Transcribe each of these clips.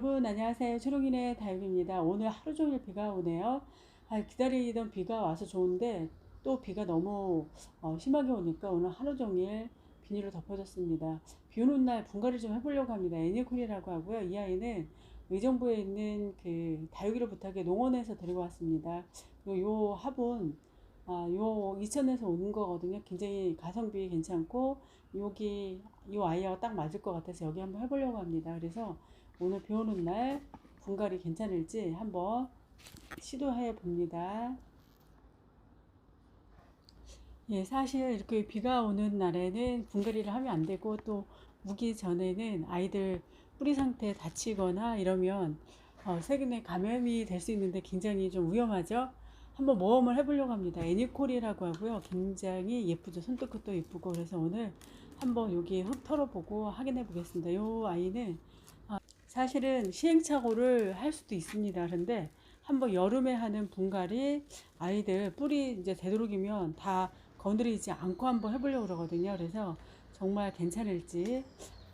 여러분 안녕하세요. 초롱이네 다육입니다. 오늘 하루 종일 비가 오네요. 아, 기다리던 비가 와서 좋은데 또 비가 너무 어, 심하게 오니까 오늘 하루 종일 비닐로 덮어졌습니다. 비 오는 날 분갈이 좀 해보려고 합니다. 애니콜이라고 하고요. 이 아이는 의정부에 있는 그 다육이를 부탁해 농원에서 데리고 왔습니다. 그리고 요 화분 아, 요 이천에서 오는 거거든요. 굉장히 가성비 괜찮고 여기 요 아이와 딱 맞을 것 같아서 여기 한번 해보려고 합니다. 그래서 오늘 비 오는 날 분갈이 괜찮을지 한번 시도해 봅니다. 예, 사실 이렇게 비가 오는 날에는 분갈이를 하면 안 되고 또 무기 전에는 아이들 뿌리 상태 다치거나 이러면 어, 세균에 감염이 될 수 있는데 굉장히 좀 위험하죠. 한번 모험을 해보려고 합니다. 애니콜이라고 하고요. 굉장히 예쁘죠. 손톱끝도 예쁘고 그래서 오늘 한번 여기 흙 털어보고 확인해 보겠습니다. 이 아이는 아, 사실은 시행착오를 할 수도 있습니다. 그런데 한번 여름에 하는 분갈이 아이들 뿌리 이제 되도록이면 다 건드리지 않고 한번 해보려고 그러거든요. 그래서 정말 괜찮을지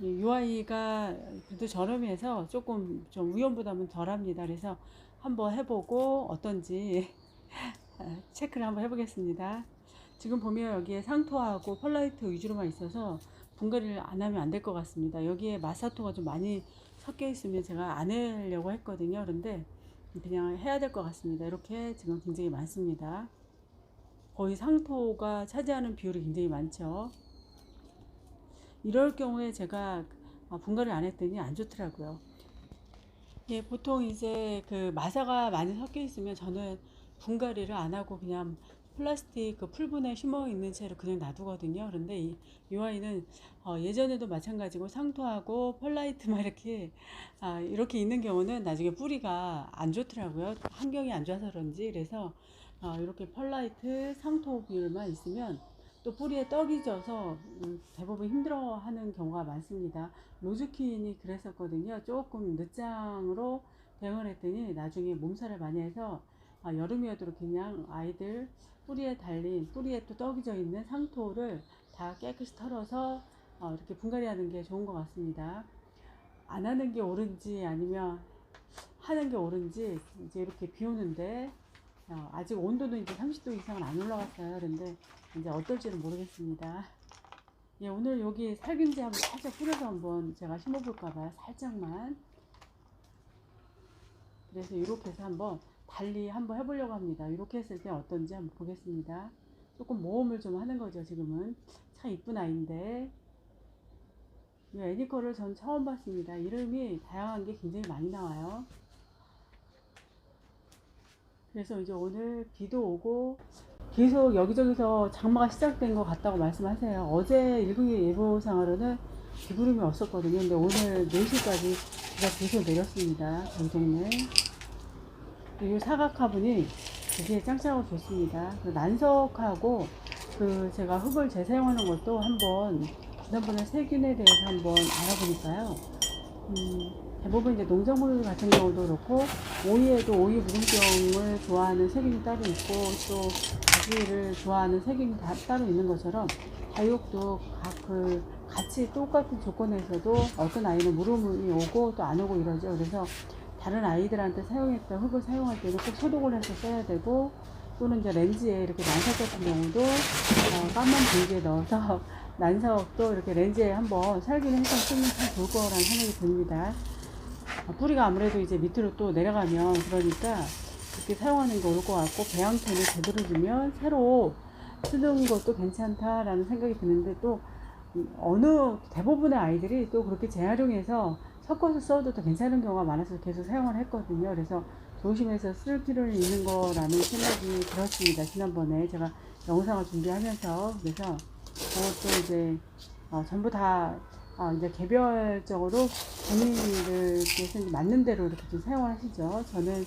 이 아이가 그래도 저렴해서 조금 좀 위험 부담은 덜합니다. 그래서 한번 해보고 어떤지 체크를 한번 해보겠습니다. 지금 보면 여기에 상토하고 펄라이트 위주로만 있어서 분갈이를 안 하면 안 될 것 같습니다. 여기에 마사토가 좀 많이 섞여 있으면 제가 안 하려고 했거든요. 그런데 그냥 해야 될 것 같습니다. 이렇게 지금 굉장히 많습니다. 거의 상토가 차지하는 비율이 굉장히 많죠. 이럴 경우에 제가 분갈이 안 했더니 안 좋더라고요. 예, 보통 이제 그 마사가 많이 섞여 있으면 저는 분갈이를 안 하고 그냥 플라스틱 그 풀분에 심어 있는 채로 그냥 놔두거든요. 그런데 이, 이 아이는 어, 예전에도 마찬가지고 상토하고 펄라이트만 이렇게 아, 이렇게 있는 경우는 나중에 뿌리가 안 좋더라고요. 환경이 안 좋아서 그런지 그래서 어, 이렇게 펄라이트 상토 비율만 있으면 또 뿌리에 떡이 져서 음, 대부분 힘들어하는 경우가 많습니다. 로즈퀸이 그랬었거든요. 조금 늦장으로 대응을 했더니 나중에 몸살을 많이 해서 아, 여름이어도 그냥 아이들 뿌리에 달린 뿌리에 또 떡이 져 있는 상토를 다 깨끗이 털어서 어, 이렇게 분갈이 하는 게 좋은 것 같습니다. 안 하는 게 옳은지 아니면 하는 게 옳은지 이제 이렇게 비 오는데 어, 아직 온도는 이제 30도 이상은 안 올라갔어요. 그런데 이제 어떨지는 모르겠습니다. 예, 오늘 여기 살균제 한번 살짝 뿌려서 한번 제가 심어볼까봐요. 살짝만. 그래서 이렇게 해서 한번 달리 한번 해보려고 합니다. 이렇게 했을 때 어떤지 한번 보겠습니다. 조금 모험을 좀 하는 거죠, 지금은. 참 이쁜 아이인데. 이 애니커를 전 처음 봤습니다. 이름이 다양한 게 굉장히 많이 나와요. 그래서 이제 오늘 비도 오고 계속 여기저기서 장마가 시작된 것 같다고 말씀하세요. 어제 일국의 예보상으로는 비구름이 없었거든요. 근데 오늘 4시까지 비가 계속 내렸습니다. 저희 동네. 이 사각 화분이 되게 짱짱하고 좋습니다. 그 난석하고 그 제가 흙을 재사용하는 것도 한번 지난번에 세균에 대해서 한번 알아보니까요. 음, 대부분 이제 농작물 같은 경우도 그렇고 오이에도 오이 무름병을 좋아하는 세균이 따로 있고 또 가지를 좋아하는 세균이 다 따로 있는 것처럼 다육도 각그 같이 똑같은 조건에서도 어떤 아이는 무름이 오고 또 안 오고 이러죠. 그래서 다른 아이들한테 사용했던 흙을 사용할 때는 꼭 소독을 해서 써야 되고 또는 이제 렌즈에 이렇게 난석 같은 경우도 어, 까만 봉지에 넣어서 난석도 이렇게 렌즈에 한번 살균을 해서 쓰면 참 좋을 거라는 생각이 듭니다. 어, 뿌리가 아무래도 이제 밑으로 또 내려가면 그러니까 그렇게 사용하는 게 옳을 것 같고 배양토를 제대로 주면 새로 쓰는 것도 괜찮다라는 생각이 드는데 또 어느 대부분의 아이들이 또 그렇게 재활용해서 섞어서 써도 더 괜찮은 경우가 많아서 계속 사용을 했거든요. 그래서 조심해서 쓸 필요는 있는 거라는 생각이 들었습니다. 지난번에 제가 영상을 준비하면서 그래서 그것도 이제 어, 전부 다 어, 이제 개별적으로 본인들께서 맞는 대로 이렇게 좀 사용을 하시죠. 저는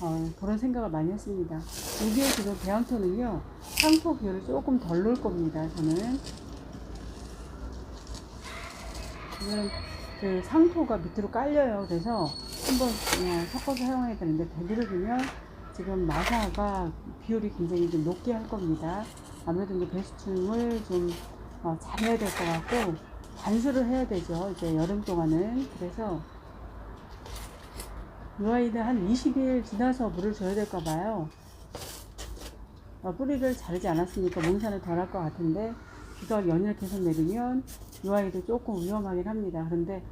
어, 그런 생각을 많이 했습니다. 여기에 지금 배양토는요, 상토 비율을 조금 덜 넣을 겁니다. 저는. 지금 그 상토가 밑으로 깔려요. 그래서 한번 섞어서 사용해야 되는데 되도록이면 지금 마사가 비율이 굉장히 좀 높게 할 겁니다. 아무래도 이제 배수충을 좀 어, 잘해야 될 것 같고 관수를 해야 되죠. 이제 여름 동안은 그래서 이 아이는 한 20일 지나서 물을 줘야 될까 봐요. 어, 뿌리를 자르지 않았으니까 몸살은 덜할 것 같은데 비가 연일 계속 내리면 이 아이도 조금 위험하긴 합니다. 그런데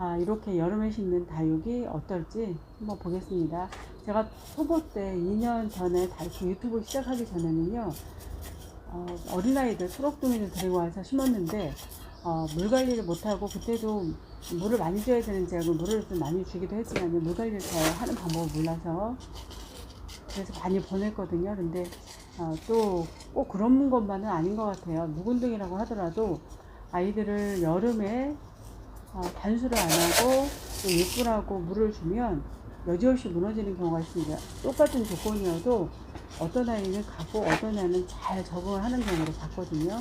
아, 이렇게 여름에 심는 다육이 어떨지 한번 보겠습니다. 제가 초보 때 2년 전에 다시 유튜브 시작하기 전에는요, 어, 어린아이들 초록둥이를 데리고 와서 심었는데, 어, 물 관리를 못하고 그때도 물을 많이 줘야 되는지 알고 물을 좀 많이 주기도 했지만 물 관리를 잘 하는 방법을 몰라서 그래서 많이 보냈거든요. 근데 어, 또꼭 그런 것만은 아닌 것 같아요. 묵은둥이라고 하더라도 아이들을 여름에 어, 단수를 안 하고 또 예쁘라고 물을 주면 여지없이 무너지는 경우가 있습니다. 똑같은 조건이어도 어떤 아이는 가고 어떤 아이는 잘 적응을 하는 경우를 봤거든요.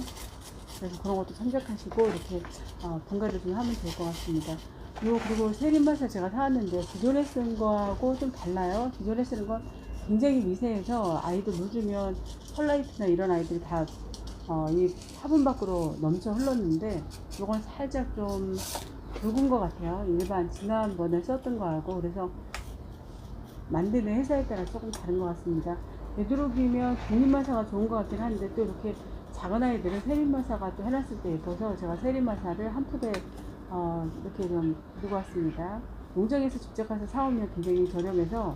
그래서 그런 것도 참작하시고 이렇게 어, 분갈이 좀 하면 좋을 것 같습니다. 요 그리고 세린맛을 제가 사왔는데 기존에 쓴 거하고 좀 달라요. 기존에 쓰는 건 굉장히 미세해서 아이들 물 주면 펄라이트나 이런 아이들이 다 어, 이 화분 밖으로 넘쳐 흘렀는데 이건 살짝 좀 붉은 것 같아요. 일반 지난번에 썼던 거하고 그래서 만드는 회사에 따라 조금 다른 것 같습니다. 되도록이면 독립마사가 좋은 것 같긴 한데 또 이렇게 작은 아이들은 세린마사가 또 해놨을 때 예뻐서 제가 세린마사를 한 푸대 어, 이렇게 좀 들고 왔습니다. 농장에서 직접 가서 사오면 굉장히 저렴해서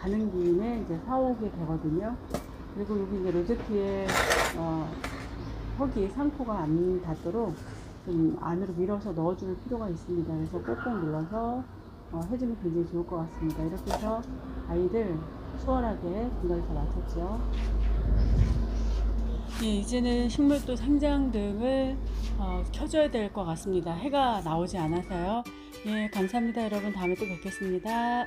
가는 김에 이제 사오게 되거든요. 그리고 여기 이제 로제트에 어, 흙이 상포가 안 닿도록 좀 안으로 밀어서 넣어줄 필요가 있습니다. 그래서 꼭꼭 눌러서 어, 해주면 굉장히 좋을 것 같습니다. 이렇게 해서 아이들 수월하게 분갈이 다 마쳤죠. 예, 이제는 식물도 상장 등을 어, 켜줘야 될 것 같습니다. 해가 나오지 않아서요. 예, 감사합니다. 여러분 다음에 또 뵙겠습니다.